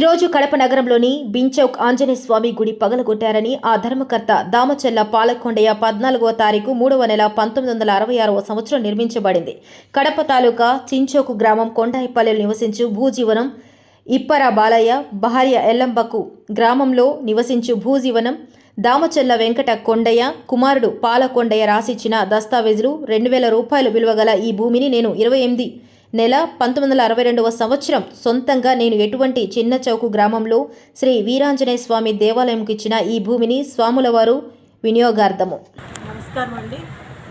ఈరోజు కడప నగరంలోని బించౌక్ ఆంజనేయ స్వామి గుడి పగలగొట్టారని ఆ ధర్మకర్త దామచెల్ల పాలకొండయ్య పద్నాలుగవ తారీఖు మూడవ నెల పంతొమ్మిది వందల అరవై ఆరవ సంవత్సరం నిర్మించబడింది. కడప తాలూకా చించోకు గ్రామం కొండాయిపల్లెలు నివసించు భూజీవనం ఇప్పర బాలయ్య భార్య ఎల్లంబకు గ్రామంలో నివసించు భూజీవనం దామచెల్ల వెంకట కొండయ్య కుమారుడు పాలకొండయ్య రాసిచ్చిన దస్తావేజులు రెండు వేల రూపాయలు విలువగల ఈ భూమిని నేను ఇరవై ఎనిమిది నెల పంతొమ్మిది వందల అరవై రెండవ సంవత్సరం సొంతంగా నేను ఎటువంటి చిన్న చౌకు గ్రామంలో శ్రీ వీరాంజనేయ స్వామి దేవాలయంకి ఇచ్చిన ఈ భూమిని స్వాముల వారు వినియోగార్థము. నమస్కారం అండి.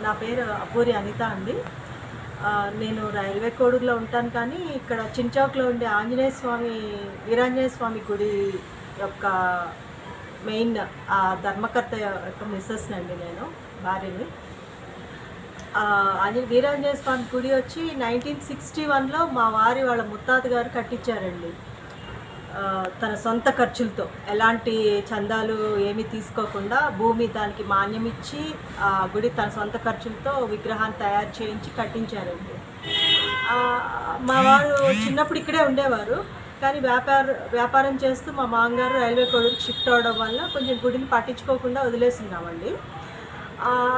నా పేరు అపూరి అనిత అండి. నేను రైల్వే కోడుగులో ఉంటాను కానీ ఇక్కడ చించౌక్లో ఉండే ఆంజనేయ స్వామి వీరాంజనేయ స్వామి గుడి యొక్క మెయిన్ ఆ ధర్మకర్త యొక్క మిస్సెస్ అండి నేను భార్యని. ఆ, వీరాంజనేయ స్వామి గుడి వచ్చి నైన్టీన్ సిక్స్టీ వన్లో మా వారి వాళ్ళ ముత్తాత గారు కట్టించారండి తన సొంత ఖర్చులతో. ఎలాంటి చందాలు ఏమీ తీసుకోకుండా భూమి దానికి మాన్యం ఇచ్చి ఆ గుడి తన సొంత ఖర్చులతో విగ్రహాన్ని తయారు చేయించి కట్టించారండి. మా వారు చిన్నప్పుడు ఇక్కడే ఉండేవారు. కానీ వ్యాపార వ్యాపారం చేస్తూ మా మామగారు రైల్వే కోడూరుకి షిఫ్ట్ అవడం వల్ల కొంచెం గుడిని పట్టించుకోకుండా వదిలేస్తున్నామండి.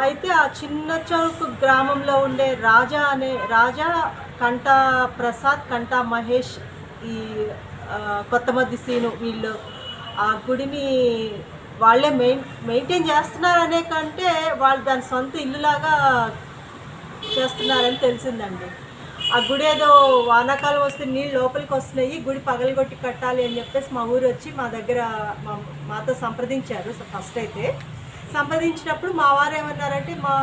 అయితే ఆ చిన్న చౌక్ గ్రామంలో ఉండే రాజా అనే రాజా కంటా ప్రసాద్ కంటా మహేష్ ఈ కొత్తమద్ది కొత్త మధ్య సీను వీళ్ళు ఆ గుడిని వాళ్ళే మెయిన్ మెయింటైన్ చేస్తున్నారనే కంటే వాళ్ళు దాని సొంత ఇల్లులాగా చేస్తున్నారని తెలిసిందండి. ఆ గుడి ఏదో వానాకాలం వస్తే నీళ్ళు లోపలికి వస్తున్నాయి గుడి పగలగొట్టి కట్టాలి అని చెప్పేసి మా ఊరు వచ్చి మా దగ్గర మా మాతో సంప్రదించారు ఫస్ట్ అయితే. సంప్రదించినప్పుడు మా వారు ఏమన్నారంటే మా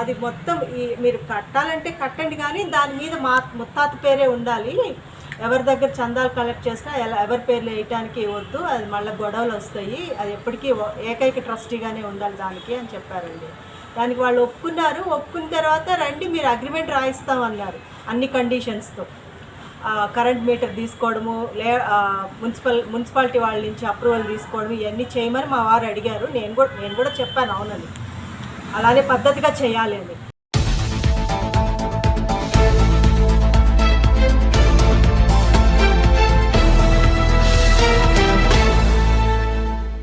అది మొత్తం ఈ మీరు కట్టాలంటే కట్టండి కానీ దాని మీద మా ముత్తాత పేరే ఉండాలి. ఎవరి దగ్గర చందాలు కలెక్ట్ చేసినా ఎలా ఎవరి పేర్లు వేయటానికి వద్దు. అది మళ్ళీ గొడవలు వస్తాయి. అది ఎప్పటికీ ఏకైక ట్రస్టీగానే ఉండాలి దానికి అని చెప్పారండి. దానికి వాళ్ళు ఒప్పుకున్నారు. ఒప్పుకున్న తర్వాత రండి మీరు అగ్రిమెంట్ రాయిస్తామన్నారు అన్ని కండిషన్స్తో కరెంట్ మీటర్ తీసుకోవడము లే మున్సిపల్ మున్సిపాలిటీ వాళ్ళ నుంచి అప్రూవల్ తీసుకోవడం ఇవన్నీ చేయమని మా వారు అడిగారు. నేను కూడా నేను కూడా చెప్పాను అవునని. అలానే పద్ధతిగా చేయాలి అని.